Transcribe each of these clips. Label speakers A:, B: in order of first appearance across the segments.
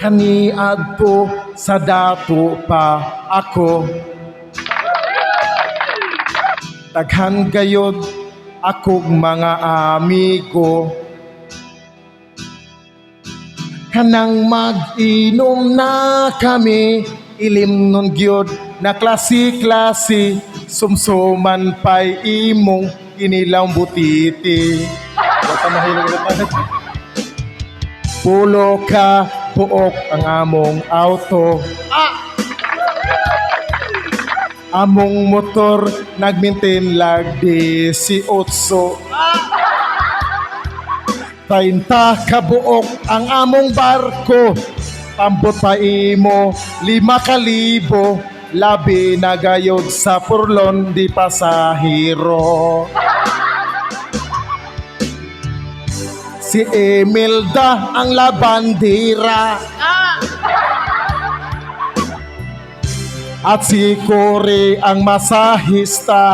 A: kaniadto sa dato pa ako. Daghan gayod akong mga amigo. Kanang mag-inom na kami Ilim nun gyud na klase-klase. Sumsuman pa'y imong inilang butiti. Pulo ka puok ang among auto. Among motor nagmintin lag 18 Tainta kabuok ang among barko. Tambot pa imo lima kalibo Labi na gayod sa purlon di pasahero Si Emilda ang labandira At si Cory ang masahista.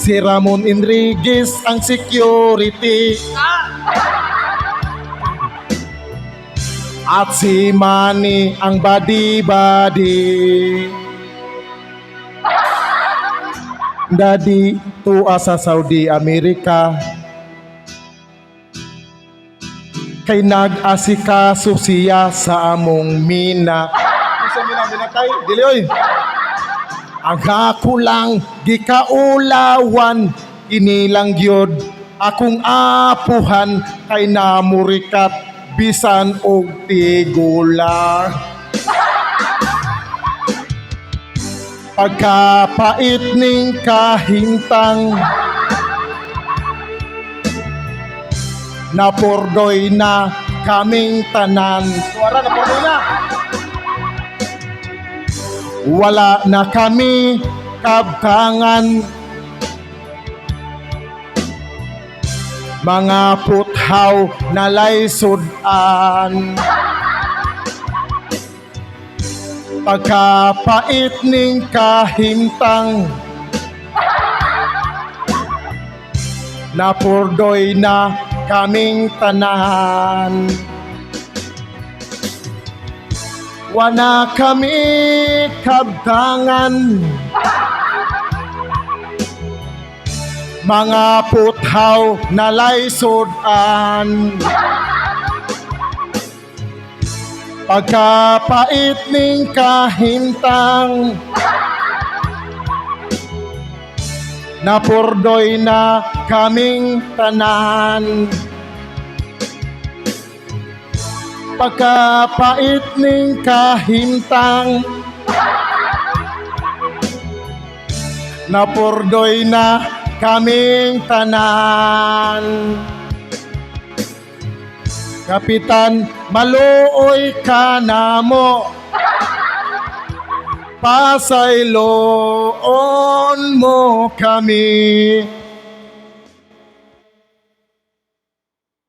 A: Si Ramon Enriquez ang security. At si Manny ang body-body Daddy tuwa sa Saudi Amerika Kay nag-asikaso siya sa among mina. Isa mina minatay, dili oy ang ako lang gikaulawan inilang gyud akong apuhan kay namurikat bisan og tigula pagkapait ning kahintang napurdoy na kaming tanan. Suara napurdoy na. Wala na kami kabtangan. Mga puthaw na laysudan pagkapait ning kahimtang napurdoy na kaming tanan. Wana kami kabtangan Mga puthaw na laysudan Pagkapait ning kahintang Napurdoy na kaming tanan. Pagkapait ning kahintang napurdoy na kaming tanan Kapitan, maluoy ka namo Pasayloon mo kami